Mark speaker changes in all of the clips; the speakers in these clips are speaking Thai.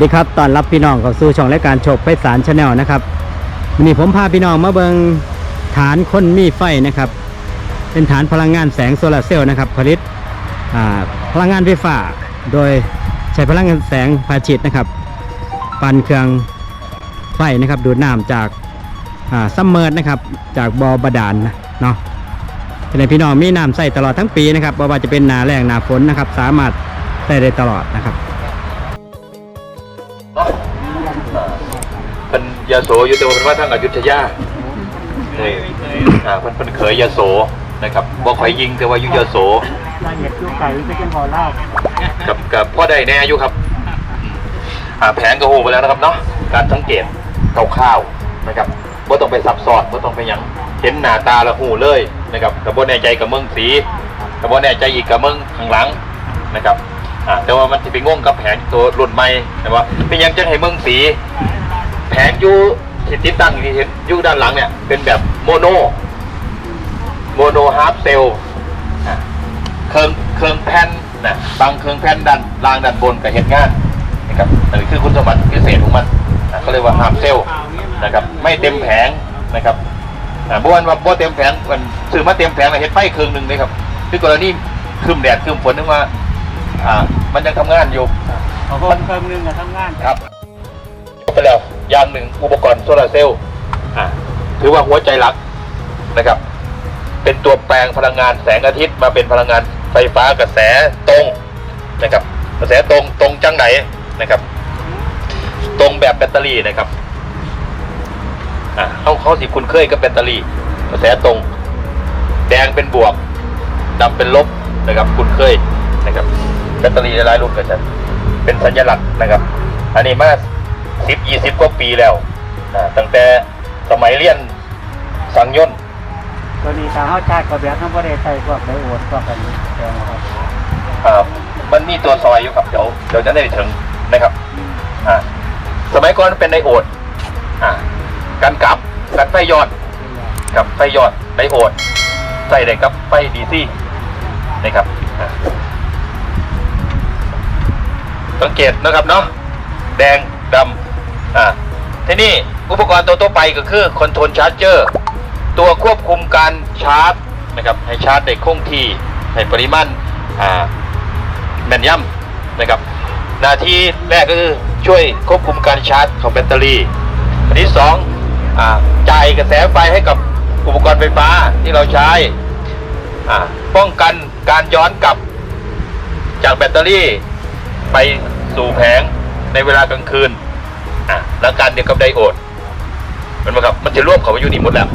Speaker 1: สดีครับตอนรับพี่น้องเข้าสู่ช่องรายการโชคไพศาลชาแนลนะครับวันนี้ผมพาพี่น้องมาเบิงฐานคนมีไฟนะครับ เป็นฐานพลังงานแสงโซลาร์เซลล์นะครับ ผลิตพลังงานไฟฟ้า โดยใช้พลังงานแสงพาชิตนะครับ ปั่นเครื่องไฟนะครับดูดน้ำจากซัมเมอร์นะครับ จากบอบาดาลนเนาะเป็นให้พี่น้องมีน้ำใส่ตลอดทั้งปีนะครับบ่ว่าจะเป็นหนาแรงหนาฝนนะครับ สามารถใส่ได้ตลอดนะครับ
Speaker 2: ยาโสอยู่แต่ว่าเพิ่นว่าทางอยุธยาเลยอ่าเพิ่นเพิ่นเคยยาโสนะครับบ่ค่อยยิงแต่ว่าอยู่ยาโส
Speaker 3: รายละเอียดยูไก่จะเป็นบ่อเล่า
Speaker 2: กับกับพ่อได้แน่อยู่ครับอ่าแผนก็โหไปแล้วนะครับเนาะการสังเกตคร่าวๆนะครับบ่ต้องไปซับซ้อนบ่ต้องไปหยังเห็นหน้าตาและหูเลยนะครับกับบ่แน่ใจกับเมืองสีกับบ่แน่ใจอีกกับเมืองข้างหลังนะครับอ่าแต่ว่ามันจะไปงงกับแผนตัวรุ่นใหม่แต่ว่าเป็นหยังจะให้เมืองสี แผงอยูที่ติดตั้งอยู่ที่เห็นอยูด้านหลังเนี่ย เป็นแบบโมโน โมโนฮาร์ปเซลเครื่องเครื่องแผ่นนะบางเครื่องแผ่นด้านล่างด้านบนกับเห็นงานนะครับนั่นคือคุณสมบัติพิเศษของมันนะเขาเรียกว่าฮาร์ปเซลนะครับ ไม่เต็มแผงนะครับอ่าบ้วนว่าบ้เต็มแผงมันซื้อมาเต็มแผงเลยเห็นไฟเครื่องหนึ่งเลยครับคือกรณีคืมแดดคืมฝนนึกว่าอ่า มันยังทำงานอยู่
Speaker 3: ของคนเครื่องหนึงอะทำงาน
Speaker 2: ครับไปแล้ว อย่างหนึ่งอุปกรณ์โซลาร์เซลล์ถือว่าหัวใจหลักนะครับ เป็นตัวแปลงพลังงานแสงอาทิตย์มาเป็นพลังงานไฟฟ้ากระแสตรงนะครับ กระแสตรงตรงจังไหนนะครับ ตรงแบบแบตเตอรี่นะครับอ่าเขาเขาสิคุณเคยกับแบตเตอรี่ กระแสตรง แดงเป็นบวกดำเป็นลบนะครับ คุณเคยนะครับแบตเตอรี่หลายรุ่นก็จะเป็นสัญลักษณ์นะครับ อันนี้มา สิบยี่สิบกว่าปีแล้วอ่าตั้งแต่สมัยเรียนสังยนต์
Speaker 3: ตัวนี้ทางเฮาชาติก็แบบทำบ่ได้ใส่พวกไดโอดพวกอันนี้แต่ว่าครับ
Speaker 2: อ่ามันมีตัวซอยอยู่ครับเดี๋ยวเดี๋ยวจะได้ถึงนะครับอ่าสมัยก่อนเป็นไดโอดอ่าการกลับการไฟยอดกับไฟยอดไดโอดใส่ได้กับไฟดีซีนะครับอ่าสังเกตนะครับเนาะแดงดำ อ่าทีนี้อุปกรณ์ตัวต่อไปก็คือคอนโทรลชาร์จเจอร์ตัวควบคุมการชาร์จนะครับให้ชาร์จได้คงที่ให้ปริมาณอ่าแม่นยำนะครับหน้าที่แรกก็คือช่วยควบคุมการชาร์จของแบตเตอรี่อันที่สองอ่าจ่ายกระแสไฟให้กับอุปกรณ์ไฟฟ้าที่เราใช้อ่าป้องกันการย้อนกลับจากแบตเตอรี่ไปสู่แผงในเวลากลางคืน อ่าแล้วการเดียวกับไดโอดมันมาครับ มันจะร่วมเข้าไปอยู่นี่หมดแล้ว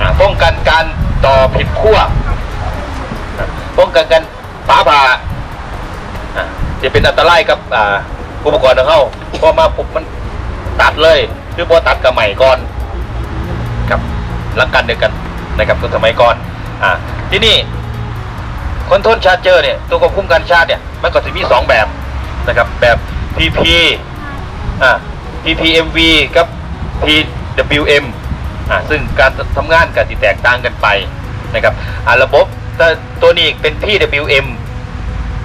Speaker 2: อ่าป้องกันการต่อผิดขั้วป้องกันการฟ้าผ่าอะจะเป็นอันตรายกับอ่าอุปกรณ์ของเขาพอมาปุ๊บมันตัดเลยคือพอตัดกับใหม่ก่อนครับหลักกันเดียวกันนะครับตัวสมัยก่อนอ่าที่นี่คอนโทรลชาร์จเจอร์เนี่ยตัวควบคุมการชาร์จเนี่ยมันก็จะมีสองแบบนะครับแบบ PP อ่า PPMV กับ PWM อ่าซึ่งการทำงานก็จะแตกต่างกันไปนะครับอ่าระบบต,ตัวนี้เป็น PWM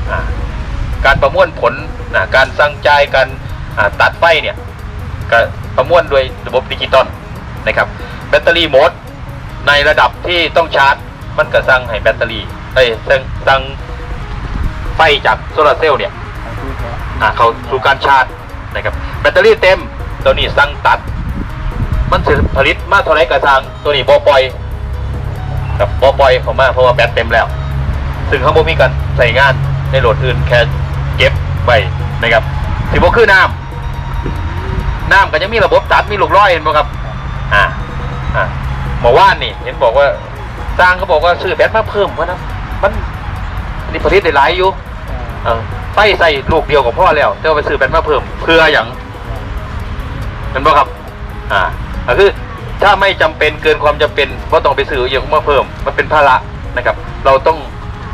Speaker 2: อ่าการประมวลผลนะการสั่งจ่ายการอ่าตัดไฟเนี่ยก็ประมวลโดยระบบดิจิตอลนะครับแบตเตอรี่โหมดในระดับที่ต้องชาร์จ มันก็สั่งให้แบตเตอรี่เอ้สั่งสั่งไฟจากโซลาร์เซลล์เนี่ย
Speaker 3: อ่า
Speaker 2: เขาสู่การชาร์จนะครับแบตเตอรี่เต็ม ตัวนี้สั่งตัด มันสิผลิตมาเท่าไหรกระทางตัวนี้บอปล่อยครับบอปล่อยเออกมาเพราะว่าแบตเต็มแล้ว ซึ่งเขาบ่มีการใส่งานในโหลดอื่นแค่เก็บไว้นะครับสิบ่คือน้ำน้ำก็ยังมีระบบตัดมีลูกร้อยเห็นบ่ครับ อ่าอ่าหมอว่านนี่ เห็นบอกว่าสร้างเขาบอกว่าซื้อแบตมาเพิ่มวะนะมันอันนี่ผลิตได้หลายอยู่เออไฟใส่ลูกเดียวกับพ่อแล้วแต่ว่าไปซื้อแบตมาเพิ่มเพื่ออย่าง เห็นบ่ครับ อ่าก็คือถ้าไม่จำเป็นเกินความจำเป็นก็ต้องไปซื้ออย่างมาเพิ่ม มันเป็นภาระนะครับ เราต้อง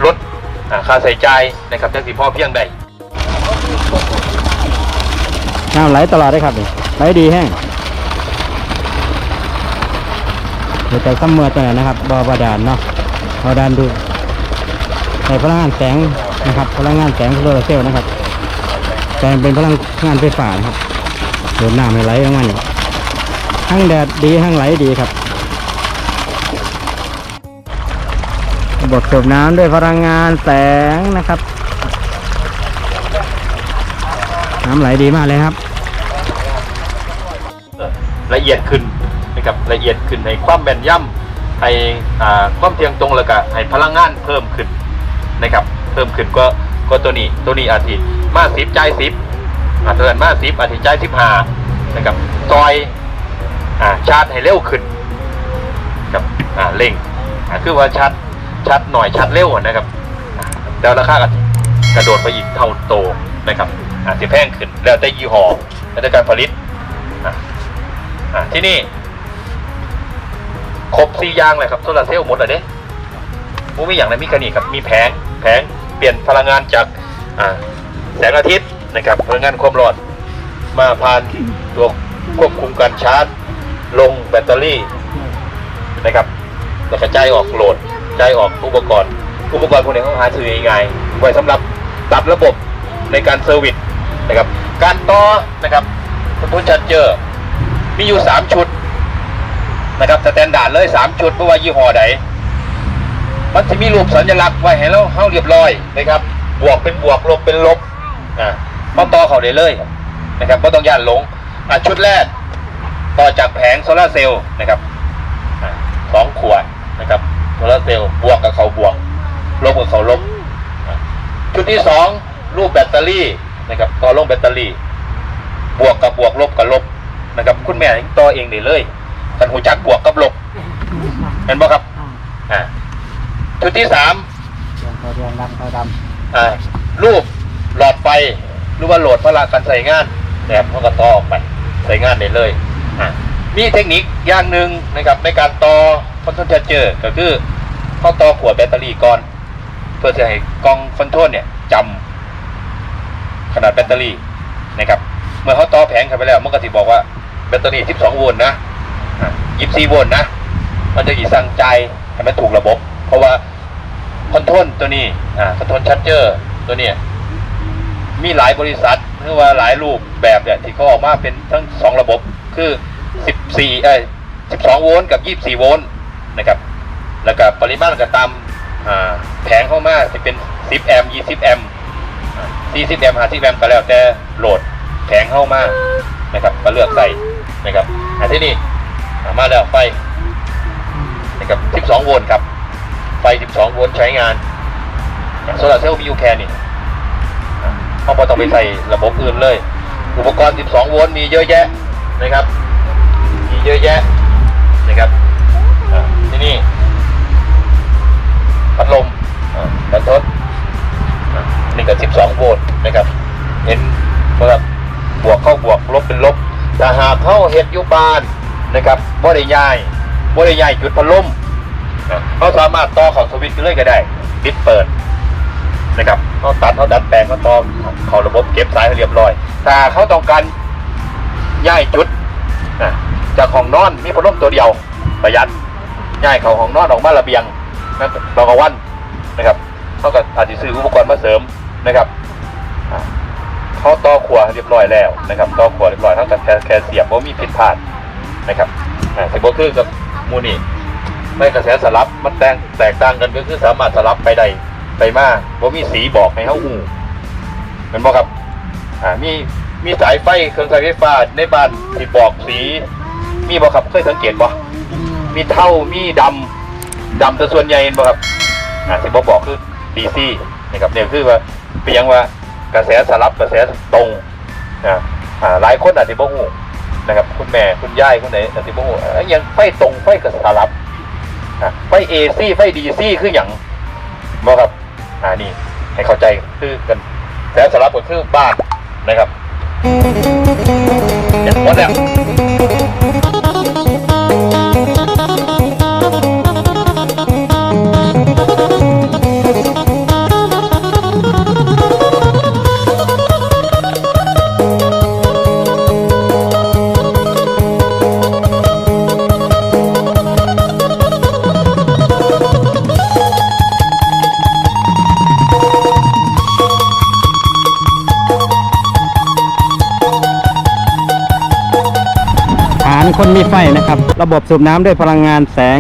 Speaker 2: ลดค่าใส่ใจนะครับจังสิพ่อเพียงใด
Speaker 1: น้ำไหลตลอดเลยครับนี่ไหลดีแห้งเดี๋ยวแต่ซัมเมอร์ตัวไหนนะครับบอบาดาลเนาะบาดาลดูใส่พลังงานแสงนะครับ พลังงานแสงโซลาร์เซลล์นะครับแปลงเป็นพลังงานไฟฟ้านะครับ โดนน้ำให้ไหลออกมานี่ทั้งแดดดีทั้งไหลดีครับระบบสูบน้ำด้วยพลังงานแสงนะครับ น้ำไหลดีมากเลยครับ
Speaker 2: ละเอียดขึ้นนะครับละเอียดขึ้นให้ความแม่นย่ำให้อ่าความเทียงตรงแล้วก็ให้พลังงานเพิ่มขึ้นนะครับ เพิ่มขึ้นก็ก็ตัวนี้ตัวนี้อาทิตย์มาสิบใจสิบ อาเทินมาสิบอาทิใจสิบห้านะครับซอยอ่าชาร์จให้เร็วขึ้นครับอ่าเร่งอ่าคือว่าชาร์จชาร์จหน่อยชาร์จเร็วนะครับแล้วราคาก็กระโดดไปอีกเท่าโตนะครับอาจจะแพงขึ้นแล้วแต่ยี่ห้อแล้วแต่การผลิตอ่าที่นี่ครบสี่อย่างเลยครับโซลาร์เซลล์หมดเลยเด้มูมีอย่างไรมีแค่นี้ครับมีแผงแผงเปลี่ยนพลังงานจากอ่าแสงอาทิตย์ นะครับพลังงานความร้อนมาผ่านตัวควบคุมการชาร์จ ลงแบตเตอรี่นะครับแล้วก็จ่ายออกโหลดจายออกอุปกรณ์ อุปกรณ์พวกนี้เขาหาซื้อง่ายๆไว้สำหรับตัดระบบในการเซอร์วิสนะครับ การต่อนะครับทุนชัดเจอมีอยู่สามชุดนะครับสแตนดาร์ดเลยสามชุดเพราะว่ายี่ห้อใดมันจะมีรูปสัญลักษณ์ไว้ให้เราเข้าเรียบร้อยนะครับ บวกเป็นบวกลบเป็นลบอ่า พอต่อเขาได้เลยนะครับก็ต้องย่านหลงอะชุดแรก ต่อจากแผงโซลาร์เซลล์นะครับอะสองขวดนะครับโซลาร์เซลล์บวกกับเขาบวกลบกับเขาลบอะชุดที่สองรูปแบตเตอรี่นะครับต่อลงแบตเตอรี่ บวกกับบวกลบกับลบนะครับคุณแม่ต่อเองได้เลยกันหูจักบวกกับลบเห็นบ่ครับอ่าชุดที่สาม
Speaker 3: เดือนเขาเดือนดำเขาด
Speaker 2: อ่ารูปหลอดไฟ หรือว่าโหลดพลังการใส่งานนะครับเขาก็ต่อออกไปใส่งานได้เลยอ่ามีเทคนิคอย่างหนึ่งนะครับในการต่อคอนโทรลชาร์เจอร์ก็คือเขาต่อขวดแบตเตอรี่ก่อนเพื่อจะให้กล้องคอนโทรลเนี่ยจำขนาดแบตเตอรี่นะครับเมื่อเขาต่อแผงเข้าไปแล้วมันก็จะบอกว่าแบตเตอรี่ 12 โวลต์นะ24 โวลต์นะ มันจะอีสั่งใจให้มันถูกระบบ เพราะว่าคอนโทรลตัวนี้อ่าคอนโทรลชาร์เจอร์ตัวเนี้ย มีหลายบริษัทหรือว่าหลายรูปแบบเนี่ยที่เขาออกมาเป็นทั้งสองระบบคือ 14เอ้ย12 โวลต์กับ 24 โวลต์นะครับแล้วก็ปริมาณก็ตามแผงเข้ามาจะเป็น 10 แอมป์20 แอมป์40 แอมป์50 แอมป์ก็แล้วแต่โหลดแผงเข้ามานะครับก็เลือกใส่นะครับอันที่นี่อ่ามาแล้วไฟนะครับ 12 โวลต์ครับ ไฟ 12 โวลต์ใช้งานโซลาร์เซลล์มีอยู่แค่นี้อ่ เขาไม่ต้องไปใส่ระบบอื่นเลย อุปกรณ์ 12 โวลต์มีเยอะแยะนะครับ มีเยอะแยะนะครับที่นี่พัดลมอ่าบรรทดนี่ก็ 12 โวลต์นะครับ เห็นว่าบวกเข้าบวกลบเป็นลบแต่หากเข้าเห็ดยุบานนะครับบ่ได้ย้ายบ่ได้ย้ายจุดพัดลมเขาสามารถต่อเของสวิตช์เลยก็ได้ปิดเปิดนะครับ เขาตัดเขาดัดแปลงเขาต่อเขาระบบเก็บสายให้เรียบร้อยแต่เขาต้องการย้ายจุดจากห้องนอนมีพัดลมตัวเดียวประหยัดย้ายเขาห้องนอนออกมาระเบียงนะตอกวันนะครับเขาก็อาจจะซื้ออุปกรณ์มาเสริมนะครับเขาต่อขวาเรียบร้อยแล้วนะครับต่อขวาเรียบร้อยเขาก็แค่แค่เสียบว่ามีผิดพลาดนะครับอ่าแต่ก็คือกับมูนี่ไม่กระแสสลับมันแตกแตกต่างกันก็คือสามารถสลับไปได้ ไปมาว่ามีสีบอกให้เขาหูเป็นบ่ครับอ่ามีมีสายไฟเครื่องใช้ไฟฟ้าในบ้านที่บอกสี มีบ่ครับเคยสังเกตบ่มีเท่ามีดำดำแต่ส่วนใหญ่เห็นบ่ครับอ่าที่บอกบอกคือดีซีนะครับเนี่ยคือว่าเพียงว่ากระแสสลับกระแสตรงอ่าอ่าหลายคนอาจจะบ่ฮู้นะครับคุณแม่คุณยายคุณไหนอาจจะบ่ฮู้เอ้ยยังไฟตรงไฟกับสลับอ่าไฟเอซีไฟดีซีคืออย่างบ่ครับ อ่านี่ให้เข้าใจคือกันแล้วสารับก็คือบ้านนะครับเห็นหมดแล้ว
Speaker 1: คนมีไฟนะครับ ระบบสูบน้ำด้วยพลังงานแสง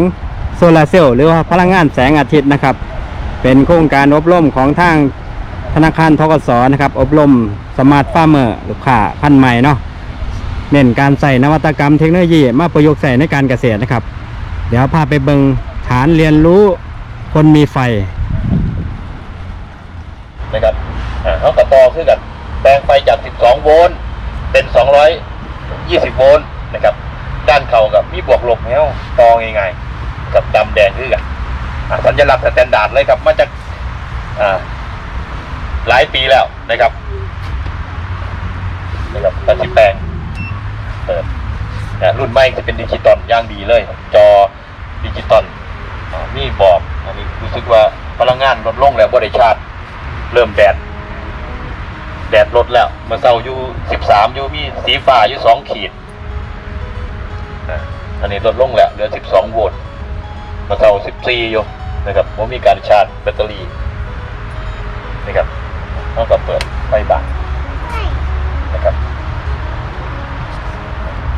Speaker 1: โซลาร์เซลล์หรือว่าพลังงานแสงอาทิตย์นะครับ เป็นโครงการอบรมของทางธนาคารทกสนะครับ อบรมสมาร์ทฟาร์มเมอร์ลูกค้าพันใหม่เนาะเน้นการใส่นวัตกรรมเทคโนโลยีมาประยุกต์ใส่ในการเกษตรนะครับ เดี๋ยวพาไปเบิงฐานเรียนรู้คนมีไฟ
Speaker 2: นะครับอ่าเขากับต่อขึ้นกับแปลงไฟจาก 12 โวลต์เป็น 220 โวลต์นะครับ ด้านเข่ากับมีบวกลบแล้วตอง่ายๆกับดำแดงขึ้นกันสัญลักษณ์สแตนดาร์ดเลยครับมาจากอ่าหลายปีแล้วนะครับนะครับตัดสิแปลงเปิดนะรุ่นใหม่จะเป็นดิจิตอลย่างดีเลย จอดิจิตอลอ่ามีบอกอันนี้รู้สึกว่าพลังงานลดลงแล้วบริชาติ เริ่มแดด แดดลดแล้ว เมื่อเช้าอยู่สิบสามอยู่มีสีฟ้าอยู่สองขีด อันนี้ลดลงแล้วเหลือสิบสองโวลต์มื่อเช้าสิบสี่อยู่นะครับผมมีการชาร์จแบตเตอรี่นะครับต้องกับเปิดไฟบ้านนะครับ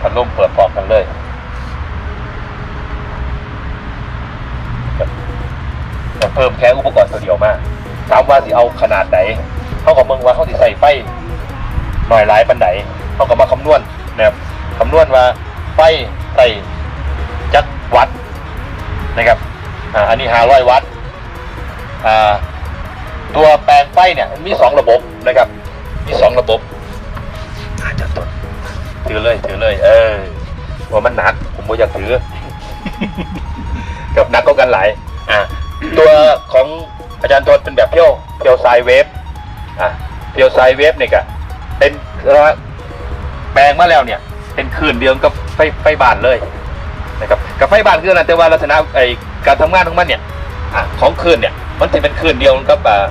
Speaker 2: พัดลมเปิดพร้อมกันเลยครับแต่เพิ่มแค่อุปกรณ์ตัวเดียวมากถามว่าสิเอาขนาดไหนเขาก็เมืองว่าเขาสิใส่ไฟหน่อยหลายปันไหนเขาก็มาคำนวณนะครับคำนวณว่าไฟ ใส่จักวัตต์นะครับอ่าอันนี้ห้าร้อยวัตต์อ่าตัวแปลงไฟเนี่ยมันมีสองระบบนะครับ มีสองระบบอาจจะตดถือเลยถือเลย เออว่ามันหนัก ผมไม่อยากถือ กับหนักก็กันหลายอ่าตัวของอาจารย์ทศเป็นแบบเพียวเพียวไซเวฟอ่าเพียวไซเวฟเนี่ยก็เป็นแปลงมาแล้วเนี่ย เป็นคลื่นเดียวกับ ไฟไฟบานเลยนะครับกับไฟบานคืออะไรแต่ว่าลักษณะไอการทำงานของมันเนี่ยอของคืนเนี่ยมันจะเป็นคืนเดียวกับอ่า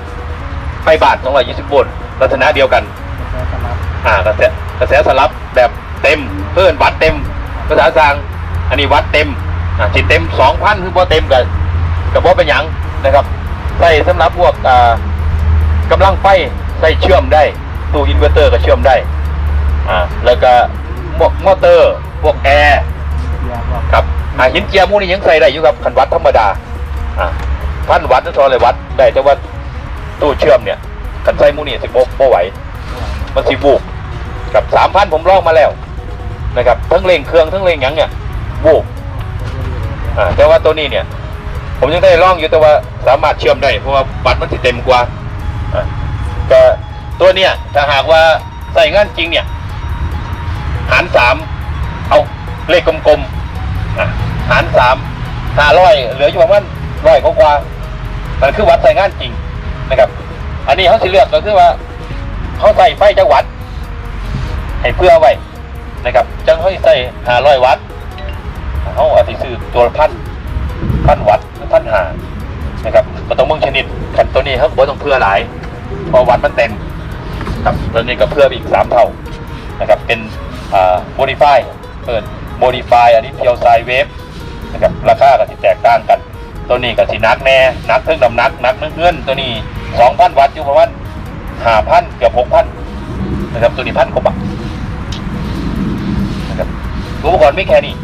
Speaker 2: ไฟบ้าน220โวลต์ลักษณะเดียวกัน
Speaker 3: แล้วสำหรับ
Speaker 2: อ่ากระแสกระแสสลับแบบเต็มเพิ่นวัดเต็มภาษาสางอันนี้วัดเต็มอ่าสิเต็มสองพันคือบ่เต็มกับกับบ่เป็นหยังนะครับใส่สำหรับพวกอ่ากำลังไฟใส่เชื่อมได้ตู้อินเวอร์เตอร์ก็เชื่อมได้อ่าแล้วก็ พวกมอเตอร์พวกแอร์ครับอ่าหินเจียมูนี่ยังใส่ได้อยู่ครับคันวัดธรรมดาอ่าพันวัดนั่นทอเลยวัดได้แต่ว่าตู้เชื่อมเนี่ยคันใส่มูนี่สิบ่บ่ไหวมันสิบูบกับสามพันผมลองมาแล้วนะครับทั้งเลงเครื่องทั้งเลงยังเนี่ยบูบอ่าแต่ว่าตัวนี้เนี่ย ผมยังได้ลองอยู่แต่ว่าสามารถเชื่อมได้เพราะว่าบัตรมันสิเต็มกว่าอ่าก็ตัวเนี่ยถ้าหากว่าใส่งานจริงเนี่ย หารสามเอาเลขกลมๆอะหารสามหาร้อยเหลืออยู่ประมาณร้อยกว่ามันคือวัดใส่งานจริงนะครับ อันนี้เขาสิเลือกก็คือว่าเขาใส่ไฟจังหวัด ให้เพื่อไว้นะครับจังเขาใส่หาร้อยวัตต์เขาอาจจะซื้อตัวพันพันวัตต์หรือพันหานะครับก็ต้องมืองชนิดขันตัวนี้เขาบอกต้องเพื่อหลายพอวัตต์มันเต็มครับตัวนี้ก็เพื่ออีกสามเท่านะครับเป็น โมดิฟายเปิดโมดิฟายอันนี้เพียวไซเวฟนะครับราคาก็สิแตกต่างกัน ตัวนี้ก็สินักแน่นักเครื่องดำนักนักเงื่อนตัวนี้สองพันวัตต์อยู่ประมาณห้าพันเกือบหกพันนะครับตัวนี้พันกว่าบาทนะครับอุปกรณ์ไม่แค่นี้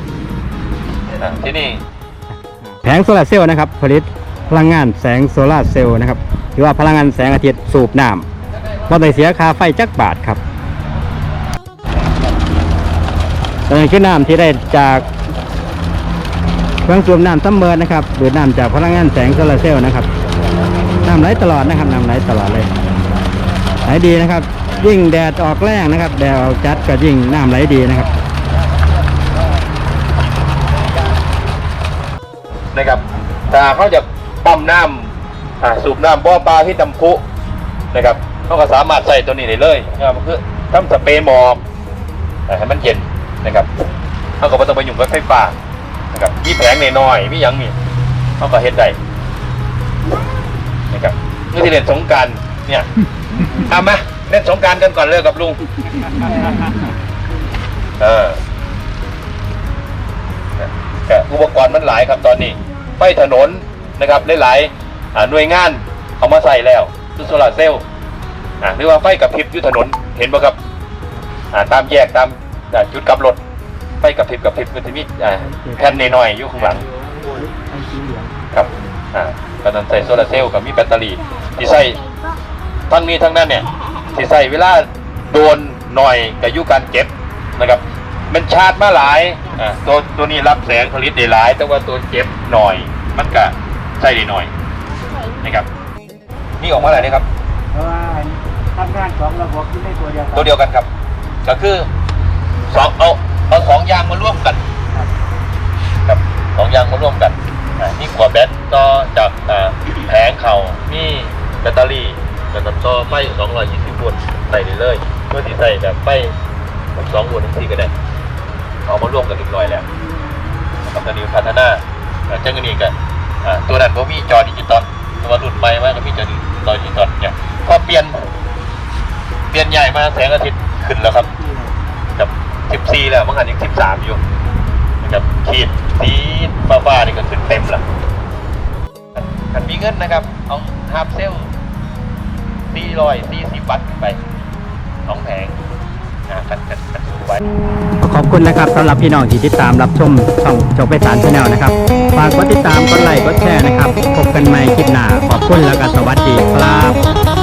Speaker 2: ที่นี่
Speaker 1: แผงโซลาร์เซลล์นะครับ ผลิตพลังงานแสงโซลาร์เซลล์นะครับหรือว่าพลังงานแสงอาทิตย์สูบน้ำบ่ได้เสียค่าไฟจักบาทครับ อนนี้คือน้ำที่ได้จากเครื่องสูบน้ำซัมเมอร์นะครับดูดน้ำจากพลังงานแสงโซลาร์เซลล์นะครับน้ำไหลตลอดนะครับน้ำไหลตลอดเลยไหลดีนะครับ ยิ่งแดดออกแรงนะครับ แดดออกจัดก็ยิ่งน้ำไหลดีนะครับ
Speaker 2: นะครับถ้าเขาจะปั๊มน้ำอ่าสูบน้ำบ่อปลาที่ตำพุนะครับเขาก็สามารถใส่ตัวนี้ได้เลยนะครับคือทำสเปรย์หมอกให้มันเย็น นะครับเขาก็ไม่ต้องไปยุ่งกับไฟฟ้านะครับมีแผงน้อยๆมีหยังนี่เขาก็เฮ็ดได้นะครับเมื่อที่เล่นสงกรารเนี่ยเอามาเล่นสงกรารกันก่อนเลิกกับลุงเออก็อุปกรณ์มันหลายครับตอนนี้ไฟถนนนะครับหลายๆอ่าหน่วยงานเอามาใส่แล้วคือโซลาร์เซลล์อ่าหรือว่าไฟกับพริบอยู่ถนนเห็นป่ะครับอ่าตามแยกตาม อ่าจุดกลับรถไฟกับพริบกับพริบมันจะมีอ่าแผ่นน้อยๆอยู่ข้างหลัง
Speaker 3: ไอ้สีเหลือง
Speaker 2: ครับอ่าก็ต้องใส่โซลาร์เซลล์กับมีแบตเตอรี่ที่ใส่ทั้งนี้ทั้งนั้นเนี่ยที่ใส่เวลาโดนหน่อยกับยุการเก็บนะครับ มันชาร์จมาหลายอ่าตัวตัวนี้รับแสงผลิตได้หลาย แต่ว่าตัวเก็บหน่อย มันก็ใส่ได้หน่อยนะครับนี่ออกมาอะไรนะครับ
Speaker 3: เพราะว่าทำงานสองระบบที่ไม่ตัวเดียวกัน
Speaker 2: ตัวเดียวกันครับ ก็คือ สองเอาเอาสองยางมาร่วมกัน
Speaker 3: ครับ
Speaker 2: ครับสองยางมาร่วมกันนี่ขวดแบตต่อจากแผงเข่ามีแบตเตอรี่แล้วก็ต่อไฟ220โวลต์ใส่ได้เลยเพื่อที่ใส่แบบไฟ2โวลต์ที่ก็ได้เอามาร่วมกันเรียบร้อยแล้วนะครับตอนนี้พัฒนาอ่าจังกันนี้กันตัวนั้นก็มีจอดิจิตอลตัวรุ่นใหม่มากก็มีจอดิจิตอลเนี่ยพอเปลี่ยนเปลี่ยนใหญ่มาแสงอาทิตย์ขึ้นแล้วครับ 14แล้วเมื่อกี้ยัง13 อยู่นะครับขีดสีฟ้าๆนี่ก็ขึ้นเต็มแล้วขันมีเงินนะครับ เอาฮาร์ปเซล440วัตต์ขึ้นไปสองแผงนะขันขันขันสูงไว้
Speaker 1: ขอบคุณนะครับสำหรับพี่น้องที่ติดตามรับชมช่องโจกไปสารชาแนลนะครับ ฝากกดติดตามกดไลค์กดแชร์นะครับ พบกันใหม่คลิปหน้า ขอบคุณแล้วก็สวัสดีครับ